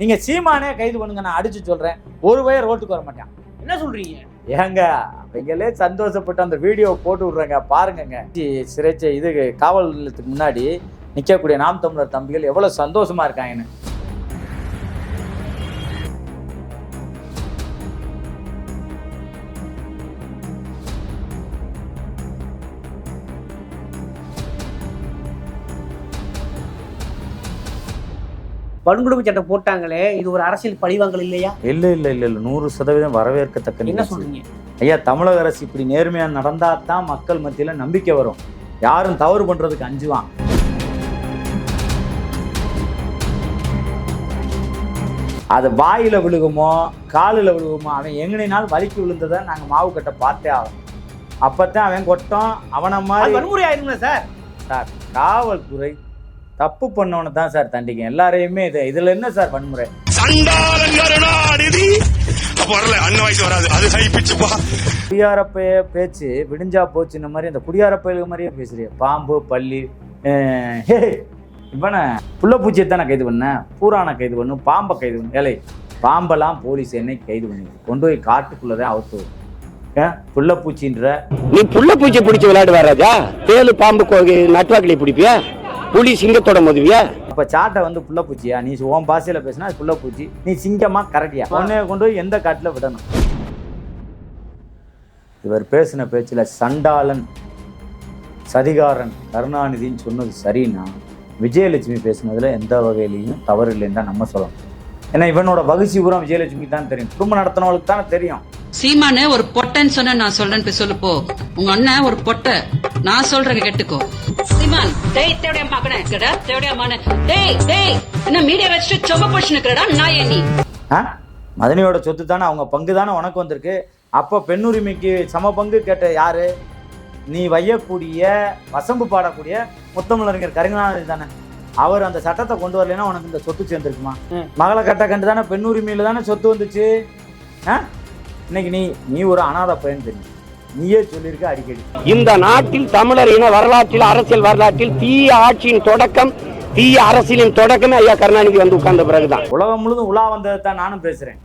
நீங்க சீமானே கைது பண்ணுங்க நான் அடிச்சு சொல்றேன். ஒரு வயர் ரோட்டுக்கு வர மாட்டேன். என்ன சொல்றீங்க? ஏங்க அவங்களே சந்தோஷப்பட்டு அந்த வீடியோ போட்டு விடுறாங்க பாருங்கங்க. சிறைச்சை இது காவல் நிலையத்துக்கு முன்னாடி நிக்கக்கூடிய நாம் தமிழர் தம்பிகள் எவ்வளவு சந்தோஷமா இருக்காங்கன்னு. வன்கொடுமை சட்டம் போட்டாங்களே இது ஒரு அரசியல் பழிவாங்கல் இல்லையா? இல்ல இல்ல இல்ல இல்ல. நூறு சதவீதம் வரவேற்கத்தக்க என்ன. சொல்றீங்க? ஐயா தமிழக அரசு இப்படி நேர்மையா நடந்தா தான் மக்கள் மத்தியில நம்பிக்கை வரும். யாரும் தவறு பண்றதுக்கு அஞ்சுவான். அது வாயில விழுகுமோ காலில் விழுகுமோ அவன் எங்கனினால் வலிக்கு விழுந்ததை நாங்க மாவு கட்ட பார்த்தே ஆகும் அப்பதான் அவன் கொட்டம் அவனை மாதிரி வன்முறை ஆயிருங்களா சார்? சார் காவல்துறை தப்பு பண்ணவனை தான் சார் தண்டிக்கும் எல்லாரையுமே இது இதுல என்ன சார் வன்முறை? வரல அண்ணன் வயசு வராது. அது குடியாரப்பைய பேச்சு விடிஞ்சா போச்சு இந்த மாதிரி அந்த குடியாரப்பயலுக்கு மாதிரியே பேசுறிய. பாம்பு பள்ளி இவனை புள்ளப்பூச்சியை தான் நான் கைது பண்ணேன் பூரானை கைது பண்ணு பாம்பை கைது பண்ணு. ஏலே பாம்பெல்லாம் போலீஸ் என்னைக்கு கைது பண்ணி கொண்டு போய் காட்டுக்குள்ளதான் அவுத்து ஏன் புள்ளப்பூச்சின்ற நீ புள்ள பூச்சி பிடிச்சு விளையாடுவா ராஜா? தேலு பாம்பு நட்டுவாக்கிளி பிடிப்பியா? புலி சிங்கத்தோட மோதுவியா? அப்ப சாட்டை வந்து புள்ளப்பூச்சியா நீ உன் பாசையில பேசினா அது புள்ளப்பூச்சி நீ சிங்கமா கரடியா உன்னைய கொண்டு போய் எந்த காட்டுல விடணும்? இவர் பேசின பேச்சுல சண்டாளன் சதிகாரன் கருணாநிதின்னு சொன்னது சரின்னா விஜயலட்சுமி பேசுனதுல எந்த வகையிலையும் தவறு இல்லைன்னு தான் நம்ம சொல்லணும். ஏன்னா இவனோட வகுசி பூரா விஜயலட்சுமி தான் தெரியும். குடும்பம் நடத்தினவளுக்கு தானே தெரியும். சீமானு ஒரு பொட்டைன்னு சொன்ன நான் சொல்றேன்னு போய் சொல்லு போ. உங்க அண்ணன் ஒரு பொட்டை. நான் சொல்றேன் கேட்டுக்கோ. சீமான் டேய் தேவடியா மகனே இருக்கடா தேவடியா மகனே டேய் டேய் என்ன மீடியா வச்சுட்டு சொம்ப போச்சு நிக்கிறடா நான் நீ? ஆ? மதனியோட சொத்து தானே அவங்க பங்கு தானே உனக்கு வந்திருக்கு. அப்போ பெண்ணுரிமைக்கு சம பங்கு கேட்ட யாரு? நீ வையக்கூடிய வசம்பு பாடக்கூடிய முத்தமிழறிஞர் கருணாநிதி தானே. அவர் அந்த சட்டத்தை கொண்டு வரலைன்னா உனக்கு இந்த சொத்து சேர்ந்துருக்குமா. மகளை கட்ட கண்டு தானே பெண்ணுரிமையில தானே சொத்து வந்துச்சு? ஆ? இன்னைக்கு நீ நீ ஒரு அனாதை பையன் தெரியும். நீயே சொல்லியிருக்க அடிக்கடி. இந்த நாட்டில் தமிழர் இன வரலாற்றில் அரசியல் வரலாற்றில் தீய ஆட்சியின் தொடக்கம் தீய அரசியலின் தொடக்கமே ஐயா கருணாநிதி வந்து உட்கார்ந்த பிறகுதான். உலகம் முழுதும் உலா வந்ததை தான் நானும் பேசுறேன்.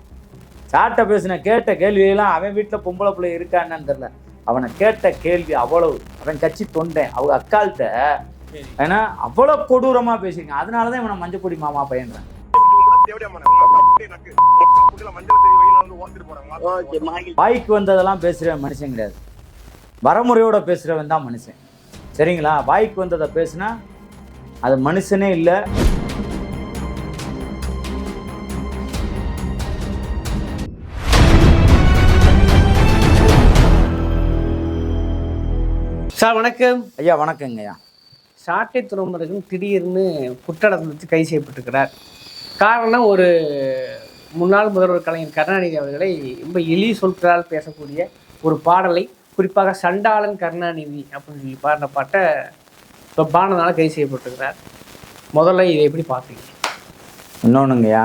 சாட்டை பேசின கேட்ட கேள்வியெல்லாம் அவன் வீட்டில் பொம்பளை பிள்ளை இருக்கா என்னன்னு தெரியல. அவனை கேட்ட கேள்வி அவ்வளவு. அவன் கட்சி தொண்டேன். அவங்க அக்கால்கிட்ட ஏன்னா அவ்வளவு கொடூரமா பேசிருக்கேன் அதனால தான் இவனை மஞ்சப்பொடி மாமா பையன்றேன் வாய்க்கு வந்ததெல்லாம் பேசுற மனுஷன் கிடையாது. வரமுறையோட பேசுறவன் தான் மனுஷன். சரிங்களா? வாய்க்கு வந்ததை பேசுனா அது மனுஷனே இல்லை. சார் வணக்கம். ஐயா வணக்கங்கய்யா. சாட்டை துறைமுருகன் திடீர்னு குற்றடத்தில் வச்சு கைது செய்யப்பட்டிருக்கிறார். காரணம் ஒரு முன்னாள் முதல்வர் கலைஞர் கருணாநிதி அவர்களை ரொம்ப எளிய சொற்களால் பேசக்கூடிய ஒரு பாடலை குறிப்பாக சண்டாளன் கருணாநிதி அப்படின்னு சொல்லி பாடின பாட்டை இப்போ பாடினதால கைது செய்யப்பட்டிருக்கிறார். முதல்ல இதை எப்படி பார்த்தீங்க இன்னொன்றுங்கய்யா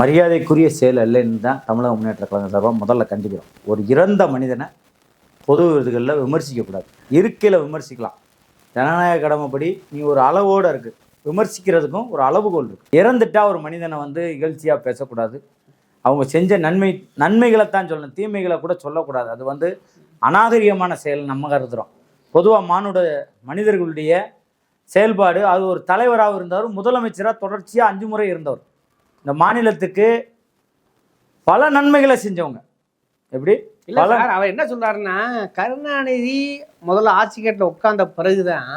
மரியாதைக்குரிய செயல் அல்லன்னு தான் தமிழக முன்னேற்ற கழகம் சார்பாக முதல்ல கண்டிக்கிறோம். ஒரு இறந்த மனிதனை பொது விருதுகளில் விமர்சிக்கக்கூடாது. இருக்கையில் விமர்சிக்கலாம். ஜனநாயக கடமைப்படி நீ ஒரு அளவோடு இருக்கு. விமர்சிக்கிறதுக்கும் ஒரு அளவுகோல் இருக்கு. இறந்துட்டா ஒரு மனிதனை வந்து இகழ்ச்சியாக பேசக்கூடாது. அவங்க செஞ்ச நன்மை நன்மைகளை தான் சொல்லணும். தீமைகளை கூட சொல்லக்கூடாது. அது வந்து அநாகரிகமான செயல் நம்ம கருதுகிறோம் பொதுவாக மானுட மனிதர்களுடைய செயல்பாடு அது ஒரு தலைவராக இருந்தவர் முதலமைச்சராக தொடர்ச்சியாக அஞ்சு முறை இருந்தவர். இந்த மாநிலத்துக்கு பல நன்மைகளை செஞ்சவங்க. எப்படி? இல்லை சார் அவர் என்ன சொல்றாருன்னா கருணாநிதி முதல்ல ஆட்சி கட்டில் உட்கார்ந்த பிறகுதான்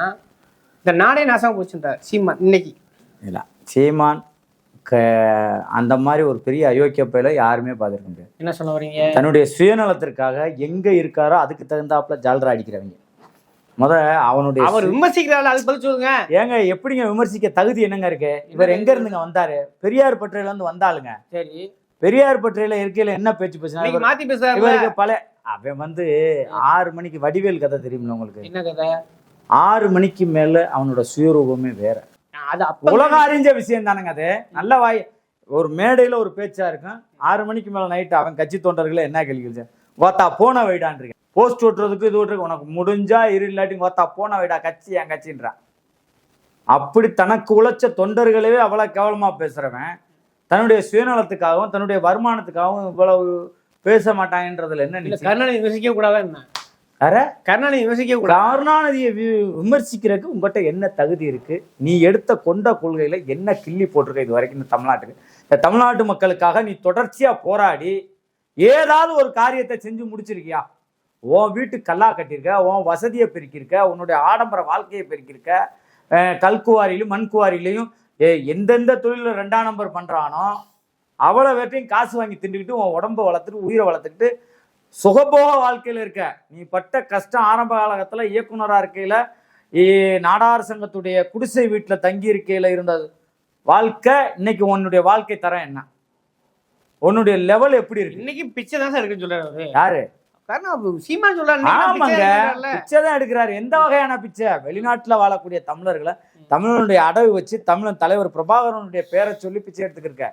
இந்த நாடே நாசமா போச்சுன்றார் சீமான் இன்னைக்கு. இல்லை சீமான் க அந்த மாதிரி ஒரு பெரிய அயோக்கிய பயில யாருமே பார்த்துருக்க முடியாது. என்ன சொல்ல வரீங்க? தன்னுடைய சுயநலத்திற்காக எங்கே இருக்காரோ அதுக்கு தகுந்தாப்புல ஜால்ரா அடிக்கிறவங்க. முத அவனுடைய அவர் விமர்சிக்கிறாரு அதுக்கு பதில் சொல்லுங்க. ஏங்க எப்படிங்க விமர்சிக்க தகுதி என்னங்க இருக்கு? இவர் எங்க இருந்துங்க வந்தாரு? பெரியார் பற்றையில இருந்து வந்தாளுங்க. சரி. பெரியார் பற்றையில இருக்கையில என்ன பேச்சு பேசினா மாத்தி பேசுறாரு பல அவன் வந்து ஆறு மணிக்கு வடிவேல் கதை தெரியுமில்ல உங்களுக்கு? என்ன கதை? ஆறு மணிக்கு மேல அவனோட சுயரூபமே வேற. அது உலகம் அறிஞ்ச விஷயம் தானுங்க அது. நல்ல வாய். ஒரு மேடையில ஒரு பேச்சா இருக்கும். ஆறு மணிக்கு மேல நைட்டு அவன் கட்சி தொண்டர்களை என்ன கேள்வி கோத்தா போன வைடான் போஸ்ட் ஓட்டுறதுக்கு இது ஓட்டுறதுக்கு உனக்கு முடிஞ்சா இரு இல்லாட்டி கோத்தா போன வைடா கட்சி என் கட்சின்றான் அப்படி தனக்கு உழைச்ச தொண்டர்களவே அவ்வளோ கேவலமாக பேசுகிறவன் தன்னுடைய சுயநலத்துக்காகவும் தன்னுடைய வருமானத்துக்காகவும் இவ்வளவு பேச மாட்டாங்கன்றதுல என்ன கருணாநிதி விமர்சிக்க கூடாதா என்ன? வேற கருணாநிதி விமர்சிக்க கூடாது? கருணாநிதியை விமர்சிக்கிறதுக்கு உங்ககிட்ட என்ன தகுதி இருக்கு? நீ எடுத்த கொண்ட கொள்கையில என்ன கிள்ளி போட்டிருக்க இது வரைக்கும் இந்த தமிழ்நாட்டுக்கு? இந்த தமிழ்நாட்டு மக்களுக்காக நீ தொடர்ச்சியா போராடி ஏதாவது ஒரு காரியத்தை செஞ்சு முடிச்சிருக்கியா? உன் வீட்டுக்கு கல்லா கட்டியிருக்க உன் வசதியை பெருக்கியிருக்க உன்னுடைய ஆடம்பர வாழ்க்கையை பெருக்கியிருக்க அஹ் கல்குவாரியிலும் மண்குவாரியிலையும் ஏ எந்தெந்த தொழிலில் ரெண்டாம் நம்பர் பண்றானோ அவ்வளோ வேட்டையும் காசு வாங்கி திண்டுக்கிட்டு உன் உடம்ப வளர்த்துட்டு உயிரை வளர்த்துக்கிட்டு சுகபோக வாழ்க்கையில் இருக்க. நீ பட்ட கஷ்டம் ஆரம்ப காலகட்டத்தில் இயக்குனராக இருக்கையில் நாடார் சங்கத்துடைய குடிசை வீட்டில் தங்கி இருக்கையில் இருந்த வாழ்க்கை இன்னைக்கு உன்னுடைய வாழ்க்கை தரம் என்ன? உன்னுடைய லெவல் எப்படி இருக்கு? இன்னைக்கு பிச்சை தான் சார் இருக்குன்னு சொல்றாரு யாரு? பிச்சை தான் எடுக்கிறாரு. எந்த வகையான பிச்சை? வெளிநாட்டுல வாழக்கூடிய தமிழர்களை தமிழனுடைய அடவு வச்சு தமிழன் தலைவர் பிரபாகரனுடைய பேரை சொல்லி பிச்சை எடுத்துக்கிருக்க.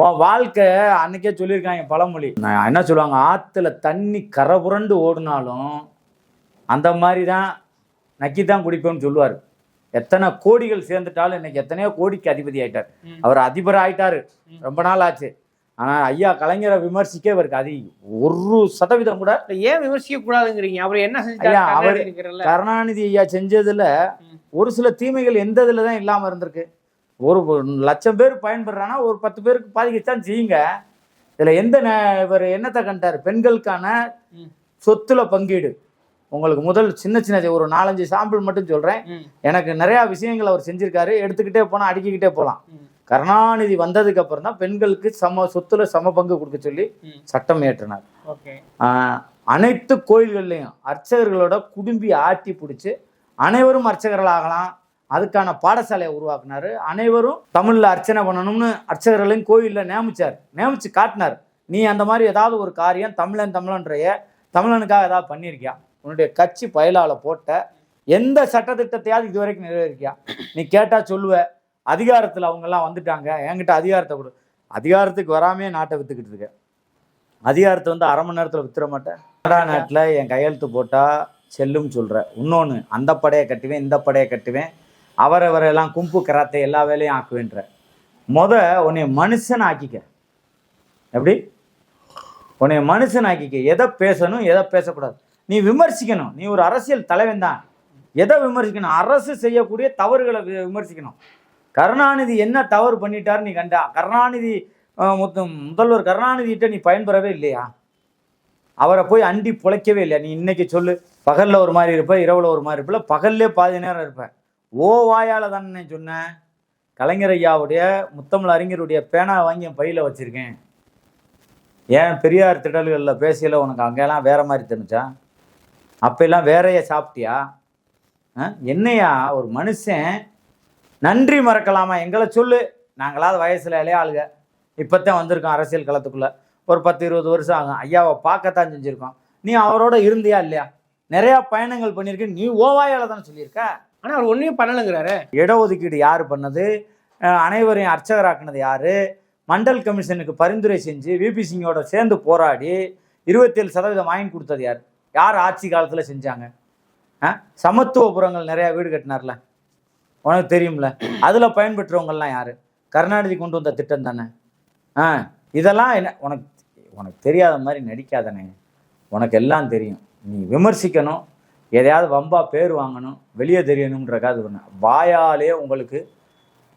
உன் வாழ்க்கை அன்னைக்கே சொல்லியிருக்காங்க பழமொழி. நான் என்ன சொல்லுவாங்க? ஆத்துல தண்ணி கரை புரண்டு ஓடினாலும் அந்த மாதிரி தான் நக்கி தான் குடிப்போம்னு சொல்லுவார். எத்தனை கோடிகள் சேர்ந்துட்டாலும் இன்னைக்கு எத்தனையோ கோடிக்கு அதிபதி ஆயிட்டார். அவர் அதிபர் ஆயிட்டாரு ரொம்ப நாள் ஆச்சு. ஆனா ஐயா கலைஞரை விமர்சிக்க இவருக்கு அது ஒரு சதவீதம் கூட ஏன் விமர்சிக்க கூடாதுங்கிறீங்க? அவர் என்ன செஞ்சாரு அவரு- கருணாநிதி ஐயா செஞ்சதுல. ஒரு சில தீமைகள் எந்த இதுல தான் இல்லாம இருந்திருக்கு. ஒரு லட்சம் பேர் பயன்படுறான்னா ஒரு பத்து பேருக்கு பாதிக்கத்தான் செய்யுங்க. இதுல எந்த இவர் என்னத்தை கண்டாரு? பெண்களுக்கான. சொத்துல பங்கீடு. உங்களுக்கு முதல் சின்ன சின்ன ஒரு நாலஞ்சு சாம்பிள் மட்டும் சொல்றேன். எனக்கு நிறைய விஷயங்கள் அவர் செஞ்சிருக்காரு. எடுத்துக்கிட்டே போனா அடுக்கிக்கிட்டே போலாம். ம், கருணாநிதி வந்ததுக்கு அப்புறம் தான் பெண்களுக்கு சம சொத்துல சம பங்கு கொடுக்க சொல்லி. சட்டம் ஆஹ் அனைத்து கோயில்கள்லையும் அர்ச்சகர்களோட குடும்பி ஆட்டி பிடிச்சி அனைவரும் அர்ச்சகர்கள் ஆகலாம். அதுக்கான பாடசாலையை உருவாக்குனாரு. அனைவரும் தமிழ்ல அர்ச்சனை பண்ணணும்னு அர்ச்சகர்களையும் கோயிலில் நியமிச்சார். நியமிச்சு காட்டினார். நீ அந்த மாதிரி ஏதாவது ஒரு காரியம் தமிழன் தமிழன்றைய தமிழனுக்காக ஏதாவது பண்ணியிருக்கியா? உன்னுடைய கட்சி பயலால போட்ட எந்த சட்டத்திட்டத்தையாவது இது வரைக்கும் நிறைவேறிக்கியா நீ கேட்டா சொல்லுவ. அதிகாரத்தில் அவங்கெல்லாம் வந்துட்டாங்க. என்கிட்ட அதிகாரத்தை கொடு. அதிகாரத்துக்கு வராமே நாட்டை விற்றுக்கிட்டு இருக்க. அதிகாரத்தை வந்து அரை மணி நேரத்தில் வித்துற மாட்டேன். கனடா நாட்டில் என் கையெழுத்து போட்டால் செல்லும் சொல்கிற இன்னொன்று அந்த படையை கட்டுவேன் இந்த படையை கட்டுவேன். அவரவரெல்லாம் கும்பு கராத்தை எல்லா வேலையும் ஆக்குவேன்ற. முத உன்னை மனுஷன் ஆக்கிக்க. எப்படி? உன்னை மனுஷன் ஆக்கிக்க. எதை பேசணும் எதை பேசக்கூடாது. நீ விமர்சிக்கணும். நீ ஒரு அரசியல் தலைவன் தான். எதை விமர்சிக்கணும்? அரசு செய்யக்கூடிய தவறுகளை வி- விமர்சிக்கணும். கருணாநிதி என்ன தவறு பண்ணிட்டாரு நீ கண்டா? கருணாநிதி முதல்வர் கருணாநிதிகிட்ட நீ பயன்பெறவே இல்லையா? அவரை போய் அண்டி பிழைக்கவே இல்லையா? நீ இன்னைக்கு சொல்லு. பகல்ல ஒரு மாதிரி இருப்ப இரவுல ஒரு மாதிரி இருப்பல பகல்லே பாதி நேரம் இருப்ப. ஓ வாயால தானே சொன்னேன் கலைஞர் ஐயாவுடைய முத்தமிழ் அறிஞருடைய பேனா வாங்கி என் பையில வச்சிருக்கேன். ஏன் பெரியார் திடல்களில் பேசியில் உனக்கு? அங்கெல்லாம் வேற மாதிரி தெரிஞ்சா? அப்பெல்லாம் வேறைய சாப்பிட்டியா? ஆ? என்னையா? ஒரு மனுஷன் நன்றி மறக்கலாமா? எங்களை சொல்லு. நாங்களாவது வயசுல இளைய ஆளுங்க இப்போத்தான் வந்திருக்கோம் அரசியல் களத்துக்குள்ள. ஒரு பத்து இருபது வருஷம் ஆகும். ஐயாவை பார்க்கத்தான் செஞ்சுருக்கோம். நீ அவரோட இருந்தியா இல்லையா? நிறையா பயணங்கள் பண்ணியிருக்க. நீ ஓவாயால தானே சொல்லியிருக்க? ஆனா அவர் ஒண்ணுமே பண்ணலைங்கிறாரு. இடஒதுக்கீடு யார் பண்ணது? அனைவரையும் அர்ச்சகராக்குனது யாரு? மண்டல் கமிஷனுக்கு பரிந்துரை செஞ்சு விபி சிங்கோட சேர்ந்து போராடி இருபத்தேழு சதவீதம் வாங்கி கொடுத்தது யார்? யார் ஆட்சி காலத்தில் செஞ்சாங்க? சமத்துவபுரங்கள் நிறையா வீடு கட்டினார்ல. உனக்கு தெரியும்ல. அதில் பயன்பெற்றவங்கள்லாம் யார்? கருணாநிதி கொண்டு வந்த திட்டம் தானே? ஆ இதெல்லாம் என்ன உனக்கு உனக்கு தெரியாத மாதிரி நடிக்காதனே. உனக்கு எல்லாம் தெரியும். நீ விமர்சிக்கணும். எதையாவது வம்பா பேர் வாங்கணும். வெளியே தெரியணுன்றக்காது ஒன்று வாயாலே உங்களுக்கு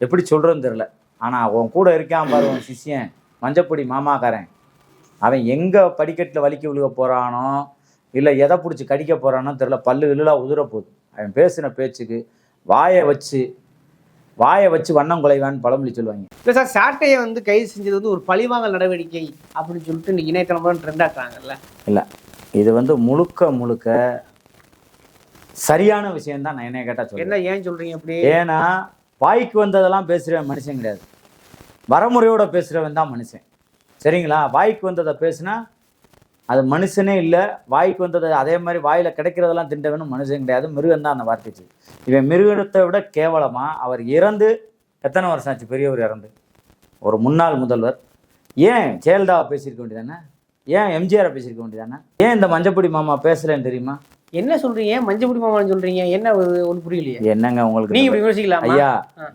எப்படி சொல்கிறதுன்னு தெரில ஆனால் உன் கூட இருக்கான் பாரு உன் சிஷ்யன். மஞ்சப்பொடி மாமாக்காரன். அவன் எங்கே படிக்கட்டில் வலிக்க விழுக போகிறானோ இல்லை எதை பிடிச்சி கடிக்க போகிறானோ தெரில பல்லு இல்லா உதிர போகுது அவன் பேசின பேச்சுக்கு வாயை வச்சு வாயை வச்சு வண்ணம் குலைவான்னு பழமொழி சொல்லுவாங்க. இல்ல சார் சாட்டையை வந்து கைது செஞ்சது வந்து ஒரு பழிவாங்கல் நடவடிக்கை அப்படின்னு சொல்லிட்டு இன்னைக்கு இணையதளம் ட்ரெண்ட் ஆக்குறாங்கல்ல. இல்லை இது வந்து முழுக்க முழுக்க சரியான விஷயம்தான் நான் என்னைய கேட்டால் சொல்லுவேன் என்ன ஏன் சொல்றீங்க அப்படி? ஏன்னா வாய்க்கு வந்ததெல்லாம் பேசுகிறவன் மனுஷன் கிடையாது. வரமுறையோட பேசுகிறவன் தான் மனுஷன். சரிங்களா? வாய்க்கு வந்ததை பேசுனா அது மனுஷனே இல்லை வாய்க்கு வந்ததை அதே மாதிரி வாயில் கிடைக்கிறதெல்லாம் திண்டவனும் மனுஷன் கிடையாது. மிருகம் தான் அந்த வார்த்தை சொல்லு. இவன் மிருகத்தை விட கேவலமாக அவர் இறந்து எத்தனை வருஷம் ஆச்சு? பெரியவர் இறந்து. ஒரு முன்னாள் முதல்வர். ஏன் ஜெயலலிதாவை பேசியிருக்க வேண்டியதானே? ஏன் எம்ஜிஆரை பேசியிருக்க வேண்டியதானே? ஏன் இந்த மஞ்சப்பொடி மாமா பேசலைன்னு தெரியுமா? என்ன சொல்றீங்க? மஞ்சள் மாமான்னு சொல்றீங்க. என்ன ஒன்று புரியலையே. என்னங்க உங்களுக்கு நீங்க விமர்சிக்கலாமா? ஐயா.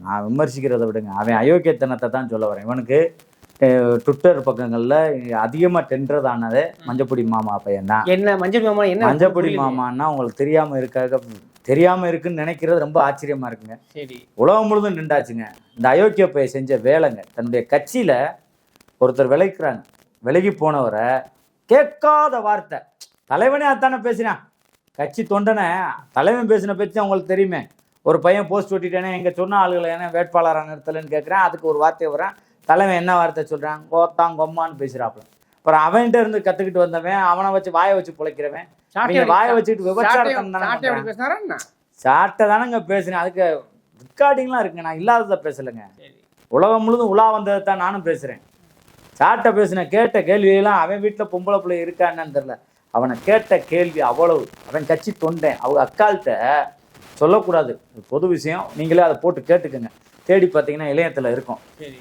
நான் விமர்சிக்கிறத விடுங்க. அவன் அயோக்கியத்தனத்தை தான் சொல்ல வரேன். இவனுக்கு ட்விட்டர் பக்கங்கள்ல அதிகமா டென்றதானது மஞ்சப்பொடி மாமா பையன் தான் என்ன மஞ்சள் மாமா என்ன மஞ்சப்பொடி. மாமான்னா உங்களுக்கு தெரியாம இருக்காக தெரியாம இருக்குன்னு நினைக்கிறது ரொம்ப ஆச்சரியமா இருக்குங்க. சரி. உலகம் முழுதும் நின்றாச்சுங்க. இந்த அயோக்கிய பைய செஞ்ச வேலைங்க. தன்னுடைய கட்சியில ஒருத்தர் விளைக்கிறாங்க. விலகி போனவரை கேட்காத வார்த்தை. தலைவனே அதானே பேசினான் கட்சி தொண்டனை தலைவன் பேசின பேச்சு அவங்களுக்கு தெரியுமே. ஒரு பையன் போஸ்ட் ஒட்டிட்டேனே எங்க சொன்ன ஆளுகளை ஏன்னா வேட்பாளராக நிறுத்தலைன்னு கேட்குறேன் அதுக்கு ஒரு வார்த்தை வரேன் தலைவன் என்ன வார்த்தை சொல்றான்? கோத்தான் கொம்மான்னு பேசுறாப்புல. அப்புறம் அவன்கிட்ட இருந்து கத்துக்கிட்டு வந்தவன் அவனை வச்சு வாயை வச்சு பிழைக்கிறவன். வாயை வச்சுக்கிட்டு விபச்சாரத்தனம் சாட்டை- தானே சாட்டை தானேங்க பேசுனேன் அதுக்கு ரெக்கார்டிங்லாம் இருக்குங்க. நான் இல்லாததை பேசலைங்க. உலகம் முழுதும் உலா வந்ததை தான் நானும் பேசுகிறேன் சாட்டை பேசின கேட்ட கேள்வியெல்லாம் அவன் வீட்டில் பொம்பளை பிள்ளை இருக்கா என்னன்னு தெரில அவனை கேட்ட கேள்வி அவ்வளவு. அவன் கட்சி தொண்டேன். அவங்க அக்கால்கிட்ட சொல்லக்கூடாது. பொது விஷயம். நீங்களே அதை போட்டு கேட்டுக்கோங்க. தேடி பார்த்தீங்கன்னா இளையத்தில் இருக்கும்.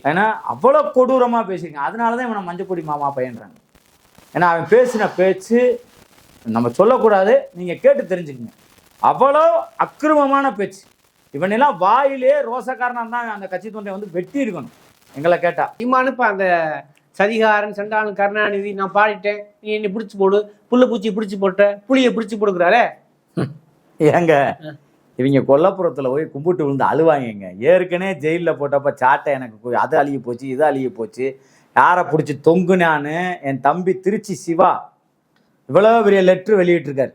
ஏன்னா அவ்வளோ கொடூரமாக பேசியிருக்கேன் அதனால தான் இவனை மஞ்சப்பொடி மாமா பையன்றாங்க. ஏன்னா அவன் பேசின பேச்சு நம்ம சொல்லக்கூடாது. நீங்கள் கேட்டு தெரிஞ்சுக்கங்க. அவ்வளோ அக்கிரமமான பேச்சு. இவனெல்லாம் வாயிலே ரோசக்காரனாக தான் அந்த கட்சி தொண்டை வந்து வெட்டி இருக்கணும் எங்களை கேட்டா. சீமானு இப்ப அந்த சதிகாரன் சண்டாளன் கருணாநிதி நான் பாடிட்டேன். நீ என்னை பிடிச்சி போடு. புல்ல பூச்சி பிடிச்சி போட்ட. புளியை பிடிச்சி போடுக்கிறாரே ஏங்க இவங்க கொல்லப்புறத்தில் போய் கும்பிட்டு விழுந்து அழுவாங்கங்க. ஏற்கனவே ஜெயிலில் போட்டப்ப சாட்டை எனக்கு போய் அது அழுகி போச்சு இது அழுகி போச்சு. யாரை பிடிச்சி தொங்குனான்னு என் தம்பி திருச்சி சிவா. இவ்வளோ பெரிய லெட்ரு வெளியிட்டிருக்காரு.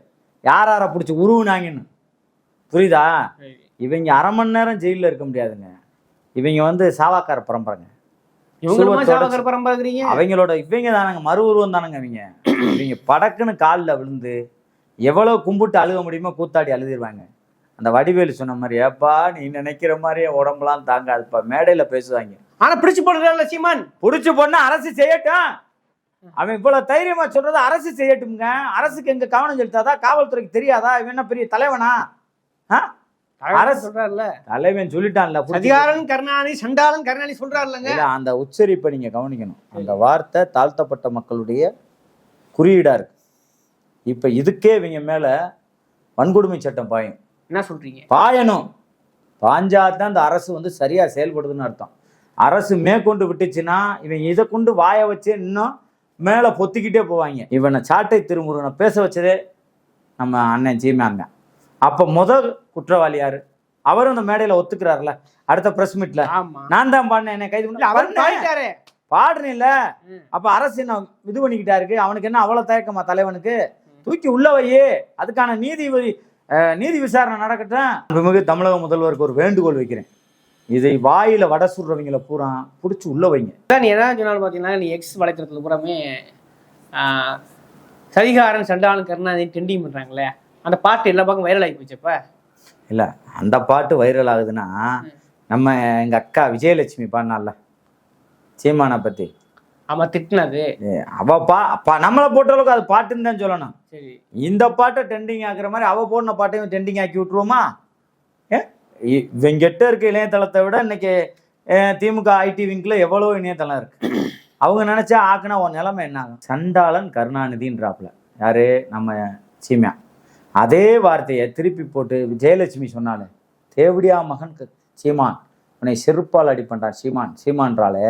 யார் யாரை பிடிச்சி உருவுனாங்கன்னு. புரியுதா? இவங்க அரை மணி நேரம் ஜெயிலில் இருக்க முடியாதுங்க. இவங்க வந்து சாவாக்கார பரம்பரைங்க. அவங்களோட இவங்க தானங்க மறு உருவம் தானங்க இவங்க. இவங்க படக்குன்னு காலில் விழுந்து எவ்வளோ கும்பிட்டு அழுக முடியுமோ கூத்தாடி அழுதிருவாங்க. அந்த வடிவேலு சொன்ன மாதிரி ஏப்பா நீ நினைக்கிற மாதிரி என் உடம்புலாம் தாங்காதுப்பா. மேடையில் பேசுவாங்க. ஆனா பிடிச்சு போடுறாருல சீமான். புடிச்சு பொண்ணு அரசு செய்யட்டும். அவன் இவ்வளவு தைரியமா சொல்றது அரசு செய்யட்டும்ங்க. அரசுக்கு எங்க கவனம் செலுத்தாதா? காவல்துறைக்கு தெரியாதா? இவன் என்ன பெரிய தலைவனா? அரசு அரசு- சொல்றாருல தலைவன் சொல்லிட்டான்ல சதிகாரன் கருணாநிதி சண்டாளன் கருணாநிதி சொல்றாருலங்க அந்த உச்சரிப்பை நீங்க கவனிக்கணும். அந்த வார்த்தை தாழ்த்தப்பட்ட மக்களுடைய குறியீடா இருக்கு. இப்ப இதுக்கே இவங்க மேல வன்கொடுமை சட்டம் பாயும். என்ன சொல்றீங்க? பாயணும். பாஞ்சா தான் இந்த அரசு வந்து சரியா செயல்படுதுன்னு அர்த்தம். அரசு மேற்கொண்டு விட்டுச்சுன்னா இவன் இதை கொண்டு வாய வச்சு இன்னும் மேலே பொத்திக்கிட்டே போவாங்க. இவனை சாட்டை திருமுருகனை பேச வச்சதே நம்ம அண்ணன் சீமாங்க அப்போ முதல் குற்றவாளி யாரு? அவரும் அந்த மேடையில் ஒத்துக்கிறாருல அடுத்த ப்ரெஸ் மீட்ல நான் தான் பாடினேன் என்னை கைது இல்ல பண்ணி. அவர் பாடுனில்ல ம். அப்ப அரசு என்ன இது பண்ணிக்கிட்டா இருக்கு அவனுக்கு என்ன அவ்வளவு தயக்கமா தலைவனுக்கு? தூக்கி உள்ள வையே. அதுக்கான நீதி அஹ், நீதி விசாரணை நடக்கட்டும் மிகு தமிழக முதல்வருக்கு ஒரு வேண்டுகோள் வைக்கிறேன். இதை வாயில வட சுடுறவங்கள பூரா பிடிச்சி உள்ள வைங்க. நீ என்ன சொன்னாலும் பார்த்தீங்கன்னா நீ எக்ஸ் வலைத்தளத்தில் பூராமே சதிகாரன் சண்டாளன் கருணாநிதி டெண்டிங் பண்ணுறாங்களே அந்த பாட்டு எல்லா பக்கம் வைரல் ஆகி போச்சுப்ப இல்ல அந்த பாட்டு வைரல் ஆகுதுன்னா நம்ம எங்க அக்கா விஜயலட்சுமி பாடினால சீமானை பத்தி. ஆமா திட்டினது. ஏ, அவ பா அப்ப நம்மளை பொறுத்த அளவுக்கு அது பாட்டுன்னு தான் சொல்லணும். சரி. இந்த பாட்டை ட்ரெண்டிங் ஆக்குற மாதிரி அவ போடின பாட்டையும் ட்ரெண்டிங் ஆக்கி விட்டுருவோமா? இவங்கிட்ட இருக்க இணையதளத்தை விட இன்னைக்கு திமுக ஐடி விங்கில் எவ்வளோ இணையதளம் இருக்கு. அவங்க நினைச்சா ஆக்குனா உன் நிலைமை என்ன ஆகும்? சண்டாளன் கருணாநிதின்றாப்புல. யாரு? நம்ம சீமியா. அதே வார்த்தையை திருப்பி போட்டு ஜெயலட்சுமி சொன்னாலே தேவடியா மகன் சீமான். உன்னை செருப்பால் அடி பண்றான் சீமான். சீமான்றாலே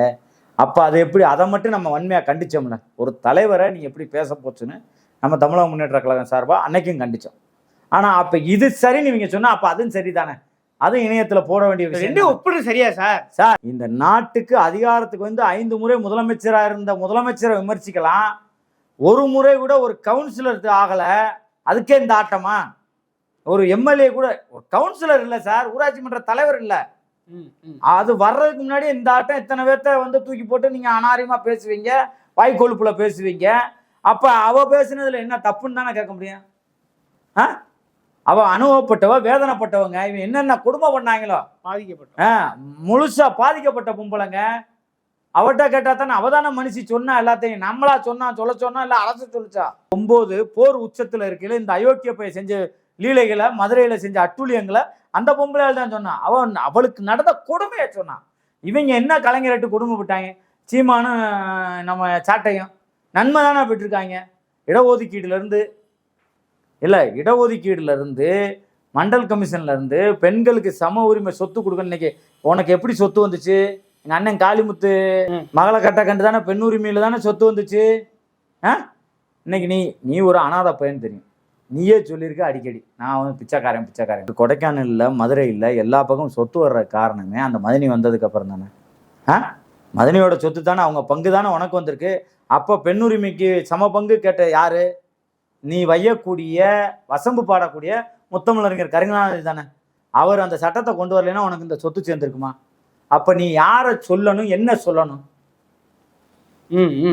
அப்போ அது எப்படி அதை மட்டும் நம்ம வன்மையாக கண்டிச்சோம்ல? ஒரு தலைவரை நீ எப்படி பேச போச்சுன்னு நம்ம தமிழக முன்னேற்ற கழகம் சார்பாக அன்னைக்கும் கண்டிச்சோம். ஆனால் அப்போ இது சரின்னு இவங்க சொன்னா அப்போ அதுவும் சரிதானே? அதுவும் இணையத்தில் போட வேண்டிய விஷயம் ரெண்டும் ஒப்பிடு சரியா சார்? சார் இந்த நாட்டுக்கு அதிகாரத்துக்கு வந்து ஐந்து முறை முதலமைச்சராக இருந்த முதலமைச்சரை விமர்சிக்கலாம். ஒரு முறை கூட ஒரு கவுன்சிலர் ஆகலை. அதுக்கே இந்த ஆட்டமா? ஒரு எம்எல்ஏ கூட ஒரு கவுன்சிலர் இல்லை சார் ஊராட்சி மன்ற தலைவர் இல்லை. அது வர்றதுக்கு முன்னாடி இந்த ஆட்டம் இத்தனை பேர்த்த வந்து தூக்கி போட்டு நீங்க அனாரியமா பேசுவீங்க? வாய்க்கொழுப்புல பேசுவீங்க? அப்ப அவ பேசுனதுல என்ன தப்புன்னு தானே கேட்க முடியும்? ஆ? அவ அனுபவப்பட்டவ வேதனைப்பட்டவங்க இவன் என்னென்ன குடும்பம் பண்ணாங்களோ? பாதிக்கப்பட்டோம் ஆ, முழுசா பாதிக்கப்பட்ட பொம்பளைங்க. அவட்ட கேட்டா தானே அவ தானே மனுஷி சொன்னா எல்லாத்தையும் நம்மளா சொன்னா சொல்ல சொன்னா இல்ல அரசு சொல்லிச்சா? ஒன்பது போர் உச்சத்துல இருக்கையில இந்த அயோக்கிய பைய செஞ்ச லீலைகளை மதுரையில செஞ்ச அட்டூழியங்களை அந்த பொம்பளையால் தான் சொன்னான். அவன் அவளுக்கு நடந்த கொடுமையை சொன்னான். இவங்க என்ன கலைஞரட்டு கொடுமைப்பட்டாங்க சீமானும் நம்ம சாட்டையும் நன்மை தானே பெற்றிருக்காங்க? இடஒதுக்கீடுல இருந்து இல்லை இடஒதுக்கீடுல இருந்து மண்டல் கமிஷன்ல இருந்து பெண்களுக்கு சம உரிமை சொத்து கொடுக்கணும் இன்னைக்கு. உனக்கு எப்படி சொத்து வந்துச்சு? எங்க அண்ணன் காளிமுத்து. மகளை கட்ட கண்டு தானே பெண் உரிமையில தானே சொத்து வந்துச்சு? ஆ? இன்னைக்கு நீ நீ ஒரு அனாதை பையன் தெரியும். நீயே சொல்லியிருக்க அடிக்கடி. நான் வந்து பிச்சைக்காரன் பிச்சைக்காரன். கொடைக்கானல்ல மதுரையில் எல்லா பக்கமும் சொத்து வர்ற காரணமே அந்த மதினி வந்ததுக்கு அப்புறம் தானே. ஆ? மதினியோட சொத்து தானே அவங்க பங்கு தானே உனக்கு வந்திருக்கு. அப்போ பெண் உரிமைக்கு சம பங்கு கேட்ட யாரு? நீ வையக்கூடிய வசம்பு பாடக்கூடிய முத்தமிழறிஞர் கருணாநிதி தானே. அவர் அந்த சட்டத்தை கொண்டு வரலைன்னா உனக்கு இந்த சொத்து சேர்ந்துருக்குமா? அப்ப நீ யாரை சொல்லணும் என்ன சொல்லணும்?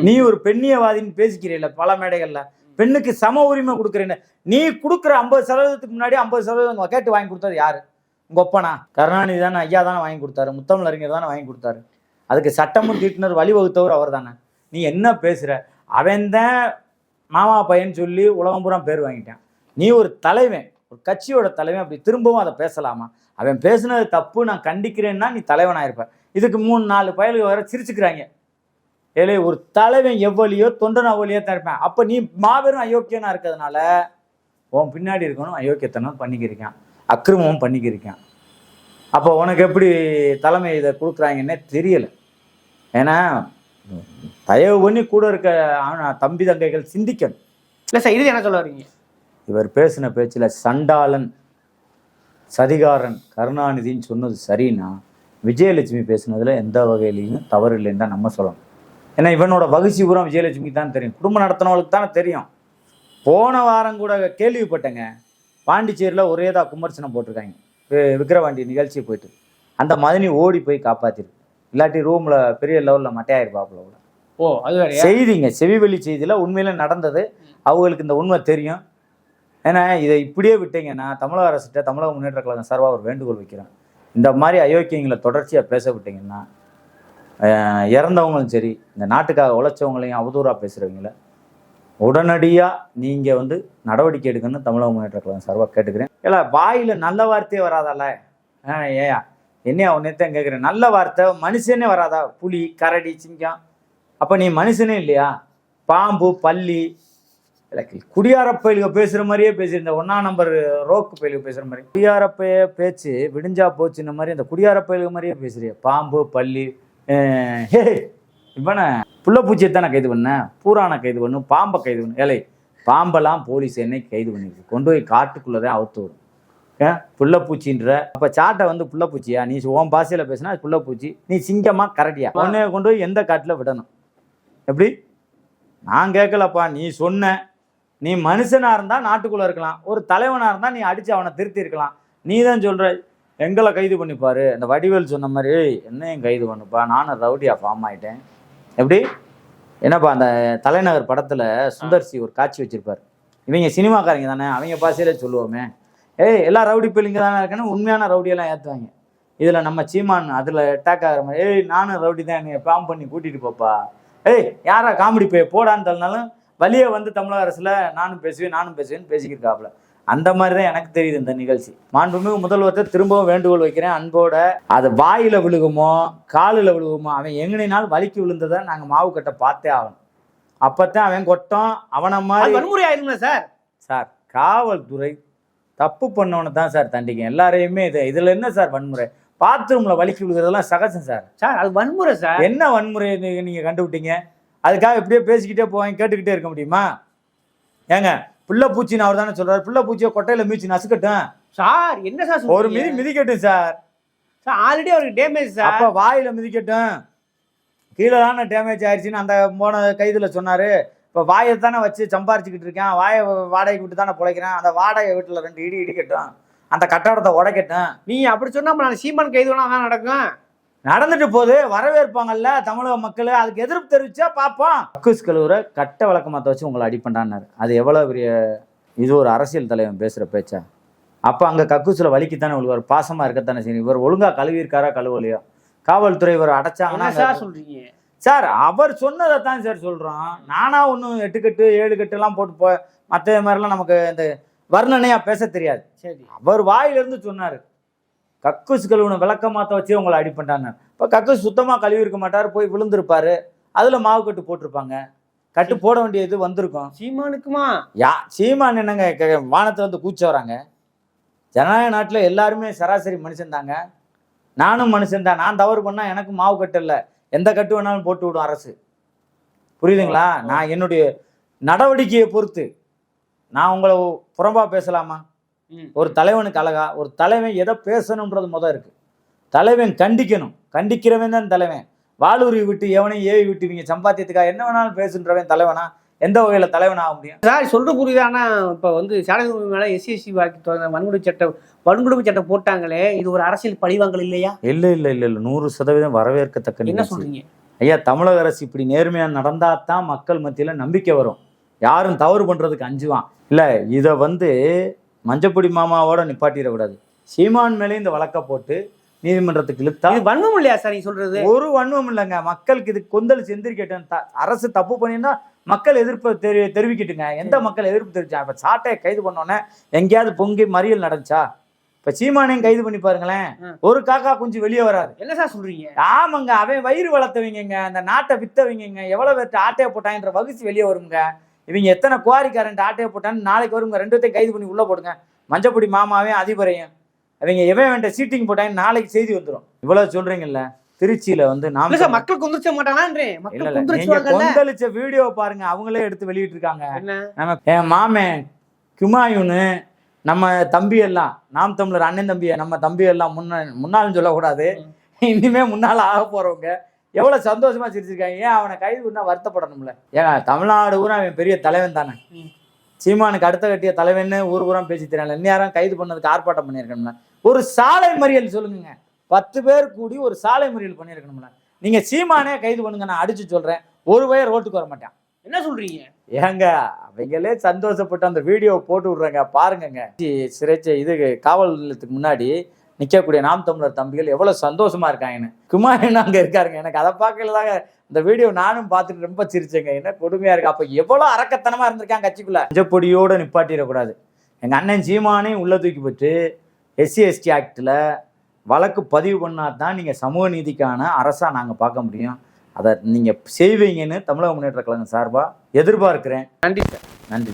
நீ ஒரு பெண்ணியவாதின்னு பேசிக்கிறீல்ல பல மேடைகள்ல. பெண்ணுக்கு சம உரிமை கொடுக்குறேன்னு. நீ கொடுக்குற ஐம்பது சதவீதத்துக்கு முன்னாடி ஐம்பது சதவீதம் கேட்டு வாங்கி கொடுத்தது யாரு? உங்கள் ஒப்பனா கருணாநிதி தானே ஐயா தானே வாங்கி கொடுத்தாரு. முத்தமிழறிஞர் தானே வாங்கி கொடுத்தாரு. அதுக்கு சட்டமும் தீட்டினர் வழிவகுத்தவர் அவர் தானே. நீ என்ன பேசுகிற அவன் தான் மாமா பையன் சொல்லி உலகம் பூரா பேர் வாங்கிட்டான். நீ ஒரு தலைவன் ஒரு கட்சியோட தலைவன் அப்படி திரும்பவும் அதை பேசலாமா? அவன் பேசுனது தப்பு நான் கண்டிக்கிறேன்னா நீ தலைவனாக இருப்ப இதுக்கு மூணு நாலு பயலுக்கு வர சிரிச்சுக்கிறாங்க. ஏலே ஒரு தலைவன் எவ்வளியோ தொண்டன் அவ்வளியோ தான் இருப்பேன். அப்போ நீ மாபெரும் அயோக்கியனா இருக்கிறதுனால உன் பின்னாடி இருக்கணும் அயோக்கியத்தனம் பண்ணிக்கிருக்கான். அக்கிரமமும் பண்ணிக்கிருக்கான். அப்போ உனக்கு எப்படி தலைமை இதை கொடுக்குறாங்கன்னே தெரியல. ஏன்னா தயவு பண்ணி கூட இருக்க ஆனா- தம்பி தங்கைகள் சிந்திக்கணும். இல்லை சார் இது என்ன சொல்ல வரீங்க இவர் பேசின பேச்சில் சண்டாளன் சதிகாரன் கருணாநிதின்னு சொன்னது சரின்னா விஜயலட்சுமி பேசுனதுல எந்த வகையிலையும் தவறு இல்லைன்னு தான் நம்ம சொல்லணும். ஏன்னா இவனோட வகுசி பூரா விஜயலட்சுமிக்கு தான் தெரியும். குடும்பம் நடத்தினவளுக்கு தானே தெரியும். போன வாரம் கூட கேள்விப்பட்டேங்க. பாண்டிச்சேரியில் ஒரே தான் குமர்சனம் போட்டிருக்காங்க. விக்கிரவாண்டி நிகழ்ச்சி போயிட்டு. அந்த மதினி ஓடி போய் காப்பாத்திருக்கு இல்லாட்டி ரூமில் பெரிய லெவலில் மட்டையாயிருப்பாப்புல அவள. ஓ அது செய்திங்க. செவிவெளி செய்தியில் உண்மையில நடந்தது. அவங்களுக்கு இந்த உண்மை தெரியும். ஏன்னா இதை இப்படியே விட்டீங்கன்னா தமிழக அரசுகிட்ட தமிழக முன்னேற்ற கழகம் சார்பாக ஒரு வேண்டுகோள் வைக்கிறேன். இந்த மாதிரி அயோக்கியங்களை தொடர்ச்சியாக பேச விட்டீங்கன்னா இறந்தவங்களும் சரி இந்த நாட்டுக்காக உழைச்சவங்களையும் அவதூறாக பேசுகிறவங்கள உடனடியாக நீங்கள் வந்து நடவடிக்கை எடுக்கணும்னு தமிழக முன்னேற்ற கழகம் சார்பாக கேட்டுக்கிறேன். இல்லை வாயில் நல்ல வார்த்தையே வராதால? ஏயா என்னையா ஒன்றத்தான் கேட்குறேன் நல்ல வார்த்தை மனுஷனே வராதா? புலி கரடி சிங்கம். அப்போ நீ மனுஷனே இல்லையா? பாம்பு பல்லி எனக்கு குடியார பேசுகிற மாதிரியே பேசியிருந்த ஒன்றா நம்பர் ரோக்கு பயிலுக்கு பேசுகிற மாதிரி. குடியாரப்பைய பேச்சு விடிஞ்சா போச்சுன்ன மாதிரி அந்த குடியாரப்பயிலுக்கு மாதிரியே பேசுறிய. பாம்பு பல்லி ஹே இவனை புள்ளப்பூச்சியை தானே கைது பண்ணேன் பூரானை கைது பண்ணும் பாம்பை கைது பண்ணு. ஏழை பாம்பெல்லாம் போலீஸ் என்னை கைது பண்ணிருக்கு. கொண்டு போய் காட்டுக்குள்ளே தான் அவுத்து வரும் ஏன் புள்ளப்பூச்சின்ற அப்போ சாட்டை வந்து புள்ளப்பூச்சியா நீ ஓம் பாசையில் பேசினா அது புள்ளப்பூச்சி நீ சிங்கமா கரடியா? உன்னைய கொண்டு போய் எந்த காட்டில் விடணும்? எப்படி? நான் கேட்கலப்பா நீ சொன்ன நீ மனுஷனா இருந்தா நாட்டுக்குள்ள இருக்கலாம். ஒரு தலைவனா இருந்தா நீ அடிச்சு அவனை திருத்தி இருக்கலாம். நீ தான் சொல்ற எங்களை கைது பண்ணிப்பார் அந்த வடிவேல் சொன்ன மாதிரி என்னையும் கைது பண்ணுப்பா? நானும் ரவுடியாக ஃபார்ம் ஆயிட்டேன். எப்படி? என்னப்பா அந்த தலைநகர் படத்தில் சுந்தர்சி ஒரு காட்சி வச்சுருப்பார். இவங்க சினிமாக்காரங்க தானே அவங்க பாசையில சொல்லுவோமே. ஏய் எல்லா ரவுடி பிள்ளைங்க தானே இருக்கேன்னு உண்மையான ரவுடியெல்லாம் ஏற்றுவாங்க இதில் நம்ம சீமான் அதில் அட்டாக் ஆகிற மாதிரி ஏய் நானும் ரவுடி தான் என்னை ஃபார்ம் பண்ணி கூட்டிகிட்டு போப்பா. ஏய் யாரா காமெடி போய் போடான்னு தள்ளினாலும் வழியே வந்து தமிழக அரசில் நானும் பேசுவேன் நானும் பேசுவேன்னு பேசிக்கிருக்காப்புல அந்த மாதிரி தான் எனக்கு தெரியுது இந்த நிகழ்ச்சி. மாண்புமிகு முதல்வர்கிட்ட திரும்பவும் வேண்டுகோள் வைக்கிறேன். அன்போட அது வாயில விழுகுமோ காலில் விழுகுமோ அவன் எங்கனைனாலும் வலிக்கு விழுந்ததை நாங்கள் மாவு கட்ட பார்த்தே ஆகணும். அப்பத்தான் அவன் கொட்டம் அவனை மாதிரி வன்முறை ஆயிருங்களா சார்? சார் காவல்துறை தப்பு பண்ணவனை தான் சார் தண்டிக்கும் எல்லாரையுமே இது இதுல என்ன சார் வன்முறை? பாத்ரூம்ல வலிக்கு விழுகிறதெல்லாம் சகஜம் சார். சார் அது வன்முறை சார். என்ன வன்முறை நீங்க- நீங்க கண்டுபிட்டீங்க? அதுக்காக இப்படியே பேசிக்கிட்டே போவாங்க கேட்டுக்கிட்டே இருக்க முடியுமா? ஏங்க புள்ள பூச்சின்னு அவர் தானே சொல்றாரு. புள்ள பூச்சியை கொட்டையில மீச்சு நசுக்கட்டும். சார் என்ன சார் ஒரு? மிதி மிதிக்கட்டும் சார். சார் ஆல்ரெடி அவருக்கு டேமேஜ் சார். அப்ப வாயில மிதிக்கட்டும். கீழே தானே டேமேஜ் ஆயிடுச்சுன்னு அந்த போன கைதுல சொன்னாரு. இப்ப வாயை தானே வச்சு சம்பாரிச்சுக்கிட்டு இருக்கேன். வாயை வாடகைக்கு விட்டு தானே பிழைக்கிறேன். அந்த வாடகை வீட்டுல ரெண்டு இடி இடிக்கட்டும். அந்த கட்டடத்தை உடைக்கட்டும். நீங்க அப்படி சொன்னா நான் சீமான் கைது பண்ணா தான் நடக்கும். நடந்துட்டு போகுது வரவேற்பாங்கல்ல தமிழக மக்கள். அதுக்கு எதிர்ப்பு தெரிவிச்சா பார்ப்போம். கக்கூஸ் கழுவுற கட்ட விளக்கமாத்த வச்சு உங்களை அடிப்பண்டான்னாரு அது எவ்வளவு பெரிய இது ஒரு அரசியல் தலைவன் பேசுற பேச்சா? அப்ப அங்க கக்கூஸ்ல வலிக்குத்தானே விழுவார் பாசமா இருக்கத்தானே செய்யணும். இவர் ஒழுங்கா கழுவியிருக்காரா கழுவலையோ? காவல்துறை இவர் அடைச்சாங்கன்னா சார் சொல்றீங்க? சார் அவர் சொன்னதை தான் சார் சொல்றோம். நானா ஒன்றும் எட்டு கட்டு ஏழு கட்டு எல்லாம் போட்டு போ மற்ற மாதிரிலாம் நமக்கு இந்த வர்ணனையா பேச தெரியாது. சரி. அவர் வாயிலிருந்து சொன்னாரு. கக்கூஸ் கழுவுன விளக்க மாத்த வச்சு உங்களை அடிப்பண்டான்னு இப்போ கக்கூஸ் சுத்தமா கழுவி இருக்க மாட்டார் போய் விழுந்திருப்பாரு. அதுல மாவு கட்டு போட்டிருப்பாங்க. கட்டு போட வேண்டியது வந்திருக்கும். சீமானுக்குமா? யா சீமான் என்னங்க வானத்துல வந்து கூச்ச வராங்க. ஜனநாயக நாட்டில் எல்லாருமே சராசரி மனுஷன் தாங்க. நானும் மனுஷன் தான். நான் தவறு பண்ணா எனக்கு மாவு கட்டு இல்லை. எந்த கட்டு வேணாலும் போட்டு விடும் அரசு. புரியுதுங்களா? நான் என்னுடைய நடவடிக்கையை பொறுத்து. நான் உங்களை புறம்பா பேசலாமா. ஒரு தலைவனுக்கு அழகா ஒரு தலைவன் எதை பேசணுன்றது முத இருக்கு. தலைவன் கண்டிக்கணும். கண்டிக்கிறவன் தான் தலைவன். வாலூரி விட்டு எவனையும் ஏவி விட்டு இவங்க சம்பாத்தியத்துக்காக என்ன வேணாலும் பேசுன்றவன் தலைவனா? எந்த வகையில தலைவன் ஆக முடியும்? சார் சொல்ற புரியுது. ஆனா இப்ப வந்து சாடகுரு மேல எஸ்சி எஸ்சி வாக்கி வன்கொடுமை சட்டம் வன்கொடுமை சட்டம் போட்டாங்களே இது ஒரு அரசியல் பழிவாங்கல் இல்லையா? இல்ல இல்ல இல்ல இல்ல. நூறு சதவீதம் வரவேற்கத்தக்க என்ன சொல்றீங்க? ஐயா தமிழக அரசு இப்படி நேர்மையா நடந்தா தான் மக்கள் மத்தியில நம்பிக்கை வரும். யாரும் தவறு பண்றதுக்கு அஞ்சுவான். இல்ல இத வந்து மஞ்சப்பொடி மாமாவோட நிப்பாட்டிடக்கூடாது. சீமான் மேலே இந்த வழக்க போட்டு நீதிமன்றத்துக்கு இழுத்தா வன்மம் இல்லையா சார் நீ சொல்றது? ஒரு வன்மம் இல்லைங்க. மக்களுக்கு இது கொந்தளிச்சு எந்திரிக்கட்டும். அரசு தப்பு பண்ணியிருந்தா மக்கள் எதிர்ப்பு தெரி தெரிவிக்கட்டுங்க. எந்த மக்கள் எதிர்ப்பு தெரிவிச்சா? இப்ப சாட்டையை கைது பண்ணோன்னே எங்கேயாவது பொங்கி மறியல் நடந்துச்சா? இப்ப சீமானையும் கைது பண்ணி பாருங்களேன். ஒரு காக்கா குஞ்சு வெளியே வராது. என்ன சார் சொல்றீங்க? ஆமாங்க. அவன் வயிறு வளர்த்தவங்க அந்த நாட்டை வித்தவங்க எவ்வளவு பேர்ட்ட ஆட்டையை போட்டாங்கன்ற வகுச்சு வெளியே வருங்க. இவங்க எத்தனை குவாரிக்காரன் ஆட்டையை போட்டான்னு நாளைக்கு வருங்க ரெண்டு பேர்த்தையும் கைது பண்ணி உள்ள போடுங்க. மஞ்சப்பொடி மாமாவையும் அதிபரையும். அவங்க எவன் வேண்ட சீட்டிங் போட்டாங்க நாளைக்கு செய்தி வந்துடும் இவ்வளவு சொல்றீங்கல்ல திருச்சியில வந்து நாம மக்கள் நீங்க குந்திரிச்சுவாங்கல்ல கொந்தளிச்ச வீடியோ பாருங்க அவங்களே எடுத்து வெளியிட்டு இருக்காங்க நம்ம என் மாமன் குமாயூனு நம்ம தம்பி எல்லாம் நாம் தமிழர் அண்ணன் தம்பி நம்ம தம்பி எல்லாம் முன்ன முன்னாள்னு சொல்லக்கூடாது. இனிமே முன்னால ஆக போறவங்க. எவ்வளவு சந்தோஷமா சிரிச்சிருக்காங்க. ஏன் அவனை கைது பண்ணா வருத்தப்படணும்ல? ஏன் தமிழ்நாடு ஊரா அவன் பெரிய தலைவன் தானே. சீமானுக்கு அடுத்த கட்டிய தலைவன்னு ஊர் ஊரா பேசி தெரியல இன்னும் கைது பண்ணதுக்கு ஆர்ப்பாட்டம் பண்ணியிருக்கணும்ல. ஒரு சாலை மறியல் சொல்லுங்க. பத்து பேர் கூடி ஒரு சாலை மறியல் பண்ணியிருக்கணும்ல. நீங்க சீமானே கைது பண்ணுங்க நான் அடிச்சு சொல்றேன். ஒரு வயர் ரோட்டுக்கு வர மாட்டான். என்ன சொல்றீங்க? ஏங்க அவங்களே சந்தோஷப்பட்டு அந்த வீடியோ போட்டு விடுறாங்க. பாருங்கங்க. சிறைச்ச இது காவல் நிலையத்துக்கு முன்னாடி நிக்கக்கூடிய நாம் தமிழர் தம்பிகள் எவ்வளவு சந்தோஷமா இருக்காங்கன்னு. குமாரன் அங்க இருக்காருங்க. எனக்கு அதை பார்க்கல தாங்க இந்த வீடியோ நானும் பார்த்துட்டு ரொம்ப சிரிச்சேங்க. என்ன கொடுமையா இருக்கு. அப்ப எவ்வளவு அரக்கத்தனமா இருந்திருக்காங்க கட்சிக்குள்ள. மஞ்சப்பொடியோட நிப்பாட்டிடக்கூடாது எங்க அண்ணன் சீமானையும் உள்ள தூக்கி போட்டு எஸ்சி எஸ்டி ஆக்டில் வழக்கு பதிவு பண்ணா தான் நீங்கள் சமூக நீதிக்கான அரசா நாங்கள் பார்க்க முடியும். அதை நீங்கள் செய்வீங்கன்னு தமிழக முன்னேற்ற கழகம் சார்பாக எதிர்பார்க்கிறேன். நன்றி சார் நன்றி.